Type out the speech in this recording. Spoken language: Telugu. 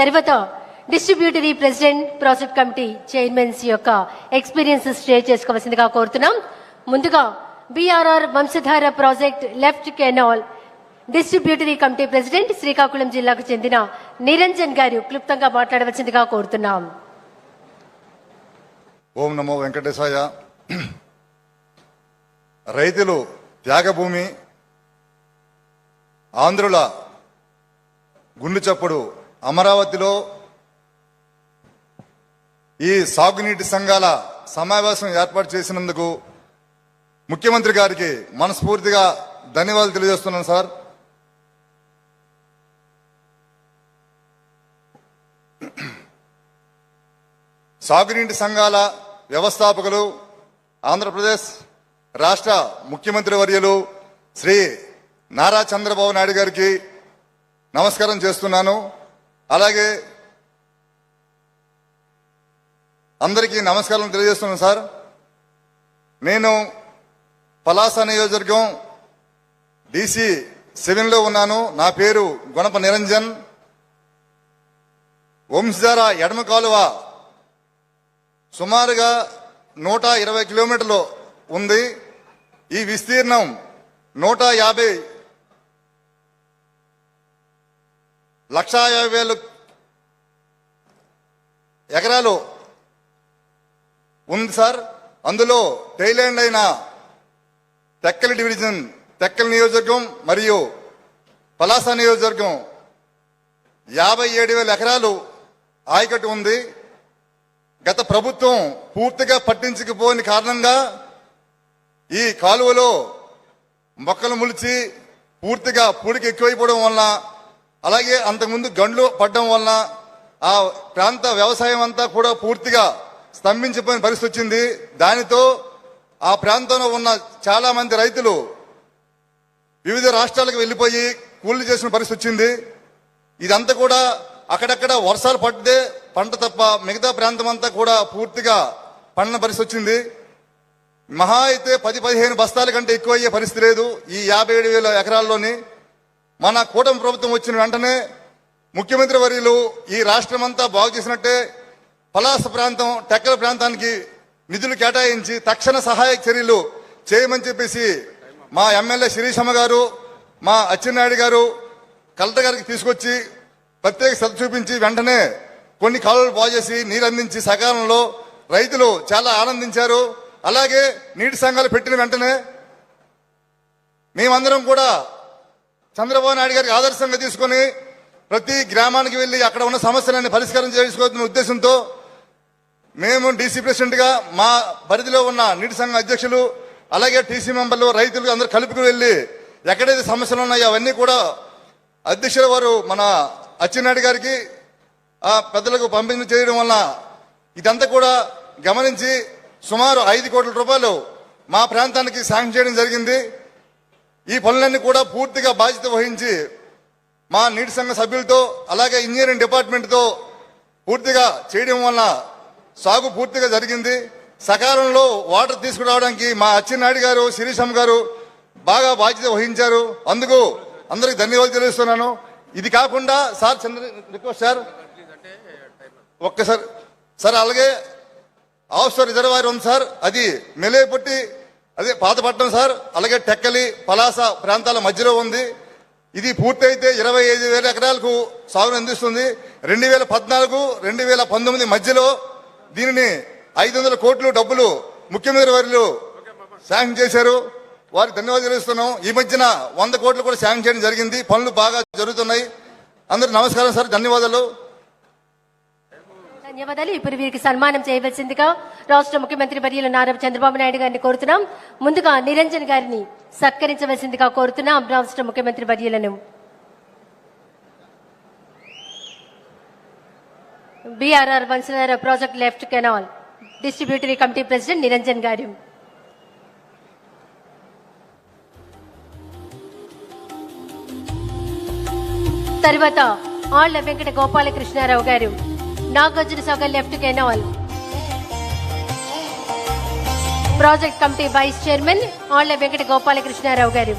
తర్వాత distributary president project committee chairmans యొక్క ఎక్స్పీరియన్స్ షేర్ చేసుకోవాల్సిందిగా కోరుతున్నాం. ముందుగా BRR Vamsadhara project left canal distributary committee president Srikakulam జిల్లాకు చెందిన నిరంజన్ గారు క్లుప్తంగా మాట్లాడవలసిందిగా కోరుతున్నాం. ఓం నమో వెంకటేశాయ. రైతులు త్యాగభూమి ఆంధ్రుల గుండు చప్పుడు అమరావతిలో ఈ సాగునీటి సంఘాల సమావేశం ఏర్పాటు చేసినందుకు ముఖ్యమంత్రి గారికి మనస్ఫూర్తిగా ధన్యవాదాలు తెలియజేస్తున్నాను సార్. సాగునీటి సంఘాల వ్యవస్థాపకులు ఆంధ్రప్రదేశ్ రాష్ట్ర ముఖ్యమంత్రి వర్యులు శ్రీ నారా చంద్రబాబు నాయుడు గారికి నమస్కారం చేస్తున్నాను. అలాగే అందరికీ నమస్కారం తెలియజేస్తున్నాను సార్. నేను పలాస నియోజకవర్గం డీసీ సెవెన్లో ఉన్నాను. నా పేరు గుణప నిరంజన్. వంశధార ఎడమ కాలువ సుమారుగా నూట ఇరవై కిలోమీటర్లు ఉంది. ఈ విస్తీర్ణం నూట యాభై లక్షా యాభై వేలు ఎకరాలు ఉంది సార్. అందులో టైలాండ్ అయిన తెక్కలి డివిజన్ తెక్కలి నియోజకవర్గం మరియు పలాస నియోజకవర్గం యాభై ఏడు వేల ఎకరాలు ఆయకట్టు ఉంది. గత ప్రభుత్వం పూర్తిగా పట్టించకపోని కారణంగా ఈ కాలువలో మొక్కలు ములిచి పూర్తిగా పూడికి ఎక్కువైపోవడం వలన అలాగే అంతకుముందు గండ్లు పడడం వలన ఆ ప్రాంత వ్యవసాయం అంతా కూడా పూర్తిగా స్తంభించిపోయిన పరిస్థితి వచ్చింది. దానితో ఆ ప్రాంతంలో ఉన్న చాలా మంది రైతులు వివిధ రాష్ట్రాలకు వెళ్ళిపోయి కూలీ చేసిన పరిస్థితి వచ్చింది. ఇదంతా కూడా అక్కడక్కడ వర్షాలు పడితే పంట తప్ప మిగతా ప్రాంతం అంతా కూడా పూర్తిగా పండిన పరిస్థితి వచ్చింది. మహా అయితే పది పదిహేను బస్తాల కంటే ఎక్కువ అయ్యే పరిస్థితి లేదు ఈ యాభై ఏడు వేల ఎకరాల్లోని. మన కూటమి ప్రభుత్వం వచ్చిన వెంటనే ముఖ్యమంత్రి వర్యులు ఈ రాష్ట్రం అంతా బాగు చేసినట్టే పలాస ప్రాంతం టెక్కల ప్రాంతానికి నిధులు కేటాయించి తక్షణ సహాయక చర్యలు చేయమని చెప్పేసి మా ఎమ్మెల్యే శిరీషమ్మ గారు మా అచ్చెన్నాయుడు గారు కలెక్టర్ గారికి తీసుకొచ్చి ప్రత్యేక శ్రద్ధ చూపించి వెంటనే కొన్ని కాలువలు బాగు చేసి నీరు అందించి సకాలంలో రైతులు చాలా ఆనందించారు. అలాగే నీటి సంఘాలు పెట్టిన వెంటనే మేమందరం కూడా చంద్రబాబు నాయుడు గారికి ఆదర్శంగా తీసుకొని ప్రతి గ్రామానికి వెళ్ళి అక్కడ ఉన్న సమస్యలన్నీ పరిష్కారం చేసుకోవాల్సిన ఉద్దేశంతో మేము డీసీ ప్రెసిడెంట్గా మా పరిధిలో ఉన్న నీటి సంఘం అధ్యక్షులు అలాగే టీసీ మెంబర్లు రైతులు అందరూ కలుపుకుని వెళ్ళి ఎక్కడైతే సమస్యలు ఉన్నాయో అవన్నీ కూడా అధ్యక్షుల వారు మన అచ్చెన్నాయుడు గారికి ఆ పెద్దలకు పంపిణీ చేయడం వల్ల ఇదంతా కూడా గమనించి సుమారు ఐదు కోట్ల రూపాయలు మా ప్రాంతానికి శాంక్షన్ చేయడం జరిగింది. ఈ పనులన్నీ కూడా పూర్తిగా బాధ్యత వహించి మా నీటి సంఘ సభ్యులతో అలాగే ఇంజనీరింగ్ డిపార్ట్మెంట్తో పూర్తిగా చేయడం వల్ల సాగు పూర్తిగా జరిగింది. సకాలంలో వాటర్ తీసుకురావడానికి మా అచ్చెన్నాయుడు గారు శిరీషమ్మ గారు బాగా బాధ్యత వహించారు. అందుకు అందరికి ధన్యవాదాలు తెలుస్తున్నాను. ఇది కాకుండా సార్ చంద్ర రిక్వెస్ట్ సార్. ఒక్కసారి సార్ అలాగే ఆఫ్ రిజర్వాయర్ ఉంది సార్. అది మెలేపట్టి అదే పాతపట్నం సార్ అలాగే టెక్కలి పలాస ప్రాంతాల మధ్యలో ఉంది. ఇది పూర్తయితే ఇరవై ఐదు వేల ఎకరాలకు సాగును అందిస్తుంది. రెండు వేల పద్నాలుగు రెండు వేల పంతొమ్మిది మధ్యలో దీనిని ఐదు వందల కోట్లు డబ్బులు ముఖ్యమంత్రి వారిలు శాంక్షన్ చేశారు. వారికి ధన్యవాదాలు తెలుస్తున్నాం. ఈ మధ్యన వంద కోట్లు కూడా శాంక్షన్ చేయడం జరిగింది. పనులు బాగా జరుగుతున్నాయి. అందరికి నమస్కారం సార్. ధన్యవాదాలు. ధన్యవాదాలు. ఇప్పుడు వీరికి సన్మానం చేయవలసిందిగా రాష్ట్ర ముఖ్యమంత్రి వర్యులు నారా చంద్రబాబు నాయుడు గారిని కోరుతున్నాం. ముందుగా నిరంజన్ గారిని సత్కరించవలసిందిగా కోరుతున్నాం రాష్ట్ర ముఖ్యమంత్రి వర్యులను. BRR Vamsadhara project left canal distributary committee president Niranjan garu. తర్వాత Alla Venkata Gopalakrishnarao garu. Nagarjuna Sagar left canal. Project committee vice chairman Alla Venkata Gopalakrishnarao గారు.